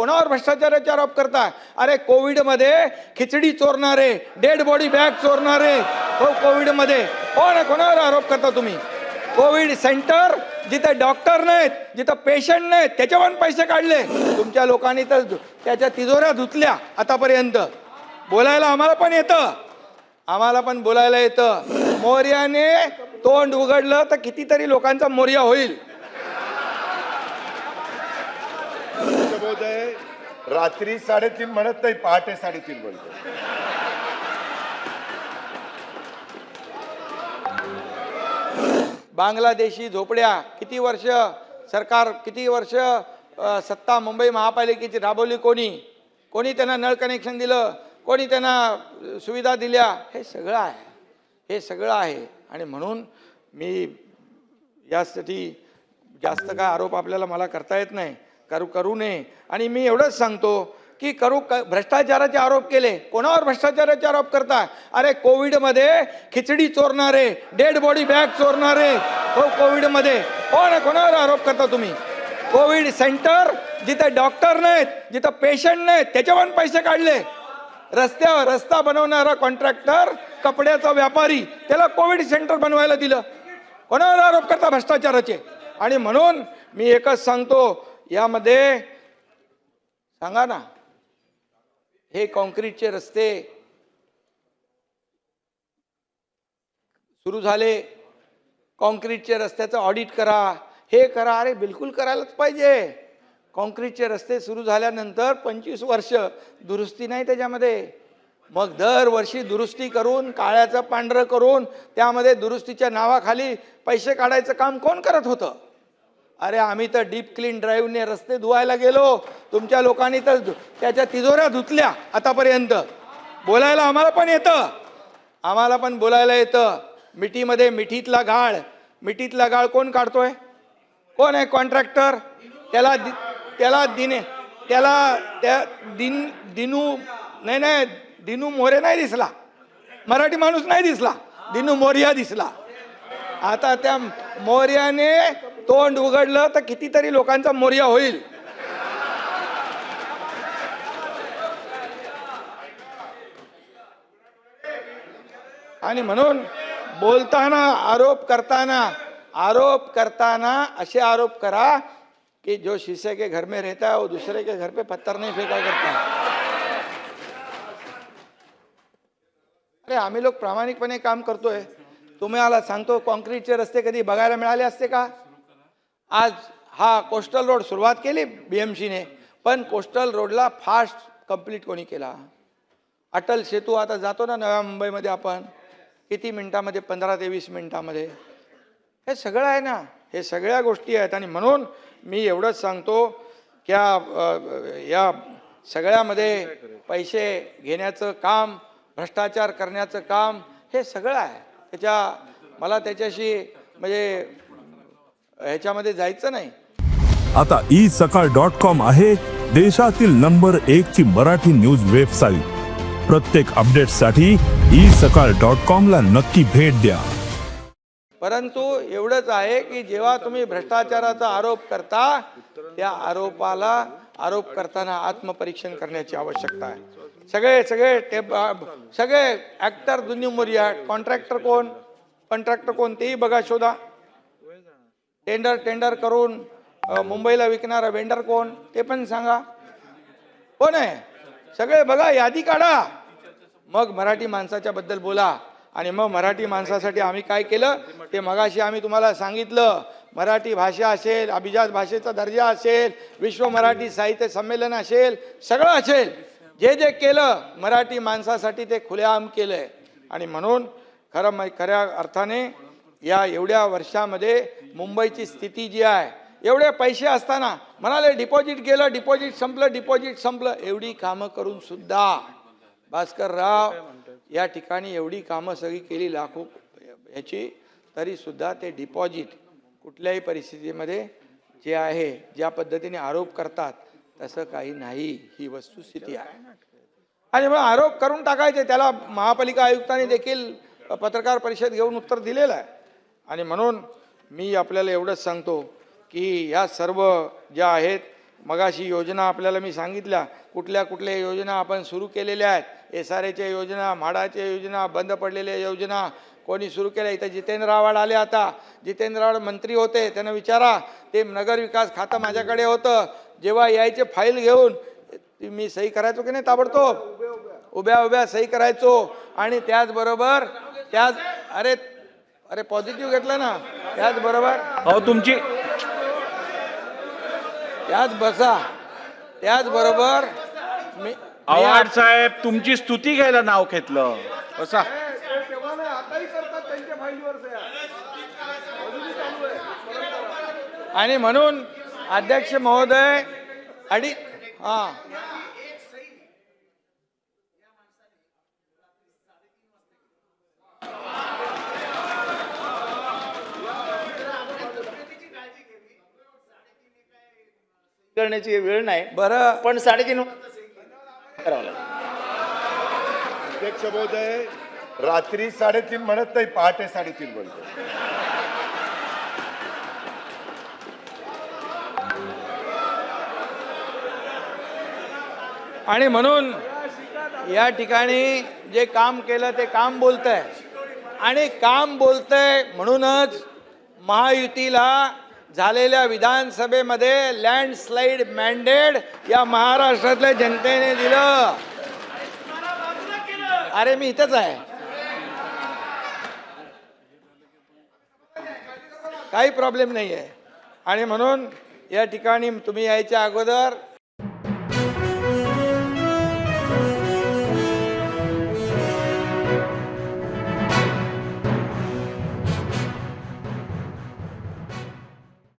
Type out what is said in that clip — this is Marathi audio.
कोणावर भ्रष्टाचाराचे आरोप करता अरे कोविडमध्ये खिचडी चोरणारे डेड बॉडी बॅग चोरणारे हो कोविडमध्ये. कोण कोणावर आरोप करता तुम्ही? कोविड सेंटर जिथे डॉक्टर नाहीत जिथं पेशंट नाहीत त्याच्यावर पण पैसे काढले. तुमच्या लोकांनी तर त्याच्या तिजोऱ्या धुतल्या आतापर्यंत. बोलायला आम्हाला पण येतं. आम्हाला पण बोलायला येतं. मोर्याने तोंड उघडलं तर कितीतरी लोकांचा मोर्या होईल. महोदय रात्री साडेतीन म्हणत नाही पहाटे साडेतीन म्हणतो बांगलादेशी झोपड्या किती वर्ष सरकार किती वर्ष अ, सत्ता मुंबई महापालिकेची राबवली कोणी? कोणी त्यांना नळ कनेक्शन दिलं? कोणी त्यांना अ, सुविधा दिल्या? हे सगळं आहे. हे सगळं आहे. आणि म्हणून मी यासाठी जास्त काय आरोप आपल्याला मला करता येत नाही. करू करू नये. आणि मी एवढंच सांगतो की करू क भ्रष्टाचाराचे आरोप केले. कोणावर भ्रष्टाचाराचे आरोप करता अरे कोविडमध्ये खिचडी चोरणारे डेड बॉडी बॅग चोरणारे हो कोविडमध्ये. कोण कोणावर आरोप करता तुम्ही? कोविड सेंटर जिथे डॉक्टर नाहीत जिथं पेशंट नाहीत त्याच्यावर पैसे काढले. रस्त्यावर रस्ता बनवणारा कॉन्ट्रॅक्टर कपड्याचा व्यापारी त्याला कोविड सेंटर बनवायला दिलं. कोणावर आरोप करता भ्रष्टाचाराचे? आणि म्हणून मी एकच सांगतो यामध्ये सांगा ना हे कॉन्क्रीटचे रस्ते सुरू झाले कॉन्क्रीटचे रस्त्याचं ऑडिट करा हे करा अरे बिलकुल करायलाच पाहिजे. कॉन्क्रीटचे रस्ते सुरू झाल्यानंतर पंचवीस वर्ष दुरुस्ती नाही त्याच्यामध्ये. मग दरवर्षी दुरुस्ती करून काळ्याचं पांढरं करून त्यामध्ये दुरुस्तीच्या नावाखाली पैसे काढायचं काम कोण करत होतं? अरे आम्ही तर डीप क्लीन ड्राईव्हने रस्ते धुवायला गेलो. तुमच्या लोकांनी तर धु- त्याच्या तिजोऱ्या धुतल्या आतापर्यंत. बोलायला आम्हाला पण येतं. आम्हाला पण बोलायला येतं. मिठीमध्ये मिठीतला गाळ. मिठीतला गाळ कोण काढतोय? कोण आहे कॉन्ट्रॅक्टर त्याला दि- त्याला दिने त्याला त्या दिन दिनू नाही नाही दिनू मोरे नाही दिसला. मराठी माणूस नाही दिसला. दिनू मोर्या दिसला. आता त्या मोर्याने तोंड उघडलं तर कितीतरी लोकांचा मोर्या होईल. आणि म्हणून बोलताना आरोप करताना आरोप करताना असे आरोप करा कि जो शीशे के घर में रहता है वो दूसरे के घर पे पत्थर नहीं फेंका करता। अरे आम्ही लोक प्रामाणिकपणे काम करतोय. तुम्हाला सांगतो कॉन्क्रीटचे रस्ते कधी बघायला मिळाले असते का? आज हा कोस्टल रोड सुरुवात केली बी एम सीने पण कोस्टल रोडला फास्ट कंप्लीट कोणी केला? अटल सेतू आता जातो ना नव्या मुंबईमध्ये आपण किती मिनटामध्ये? पंधरा ते वीस मिनटामध्ये. हे सगळं आहे ना हे सगळ्या गोष्टी आहेत. आणि म्हणून मी एवढंच सांगतो की या, या सगळ्यामध्ये पैसे घेण्याचं काम भ्रष्टाचार करण्याचं काम हे सगळं आहे. त्याच्या मला त्याच्याशी म्हणजे ह्याच्यामध्ये जायचं नाही. आता ई सकाळ डॉट कॉम आहे देशातील नंबर एक ची मराठी न्यूज वेबसाईट. प्रत्येक अपडेटसाठी ई सकाळ डॉट कॉम ला नक्की भेट द्या. परंतु एवढंच आहे की जेव्हा तुम्ही भ्रष्टाचाराचा आरोप करता त्या आरोपाला आरोप करताना आत्मपरीक्षण करण्याची आवश्यकता आहे. सगळे सगळे टेप सगळे ऍक्टर दुन्ही मोरिया कॉन्ट्रॅक्टर कोण? कॉन्ट्रॅक्टर कोण तेही बघा शोधा. टेंडर टेंडर करून मुंबईला विकणारा वेंडर कोण ते पण सांगा. हो कोण आहे सगळे बघा यादी काढा. मग मराठी माणसाच्या बद्दल बोला. आणि मग मराठी माणसासाठी आम्ही काय केलं? ते मगाशी आम्ही तुम्हाला सांगितलं. मराठी भाषा असेल अभिजात भाषेचा दर्जा असेल विश्व मराठी साहित्य संमेलन असेल सगळं असेल. जे जे केलं मराठी माणसासाठी ते खुलेआम केलंय. आणि म्हणून खरं खऱ्या अर्थाने या एवढ्या वर्षामध्ये मुंबईची स्थिती जी आहे एवढे पैसे असताना म्हणाले डिपॉझिट गेलं डिपॉझिट संपलं डिपॉझिट संपलं. एवढी कामं करून सुद्धा भास्कर राव या ठिकाणी एवढी कामं सगळी केली लाखो ह्याची तरी सुद्धा ते डिपॉझिट कुठल्याही परिस्थितीमध्ये जे आहे ज्या पद्धतीने आरोप करतात तसं काही नाही. ही वस्तुस्थिती आहे. आणि मग आरोप करून टाकायचे त्याला महापालिका आयुक्तांनी देखील पत्रकार परिषद घेऊन उत्तर दिलेलं आहे. आणि म्हणून मी आपल्याला एवढंच सांगतो की ह्या सर्व ज्या आहेत मगाशी योजना आपल्याला मी सांगितल्या कुठल्या कुठल्या योजना आपण सुरू केलेल्या आहेत एस आर एच्या योजना म्हाडाच्या योजना बंद पडलेल्या योजना कोणी सुरू केल्या? इथं जितेंद्र आव्हाड आले आता. जितेंद्र आव्हाड मंत्री होते त्यांना विचारा. ते नगरविकास खातं माझ्याकडे होतं. जेव्हा यायचे फाईल घेऊन मी सही करायचो की नाही ताबडतोब? उभ्या उभ्या सही करायचो. आणि त्याचबरोबर त्याच अरे अरे पॉझिटिव्ह घेतलं ना त्याचबरोबर अहो तुमची त्याच बसा त्याचबरोबर मी मी आव्हाड साहेब तुमची स्तुती घ्यायला नाव घेतलं. बसा. आणि म्हणून अध्यक्ष महोदय अडी हा. करण्याची वेळ नाही. बरं. पण साडेतीन करावं लागेल. अध्यक्ष महोदय रात्री साडेतीन म्हणत नाही पहाटे साडेतीन म्हणतो. आणि म्हणून या ठिकाणी जे काम केलं ते काम बोलतंय. आणि काम दिलंय म्हणूनच महायुतीला झालेल्या विधानसभेमध्ये लँडस्लाईड मॅन्डेट या महाराष्ट्रातल्या जनतेने दिलं. अरे मी इथंच आहे. काही प्रॉब्लेम नाही आहे आणि म्हणून या ठिकाणी तुम्ही यायच्या अगोदर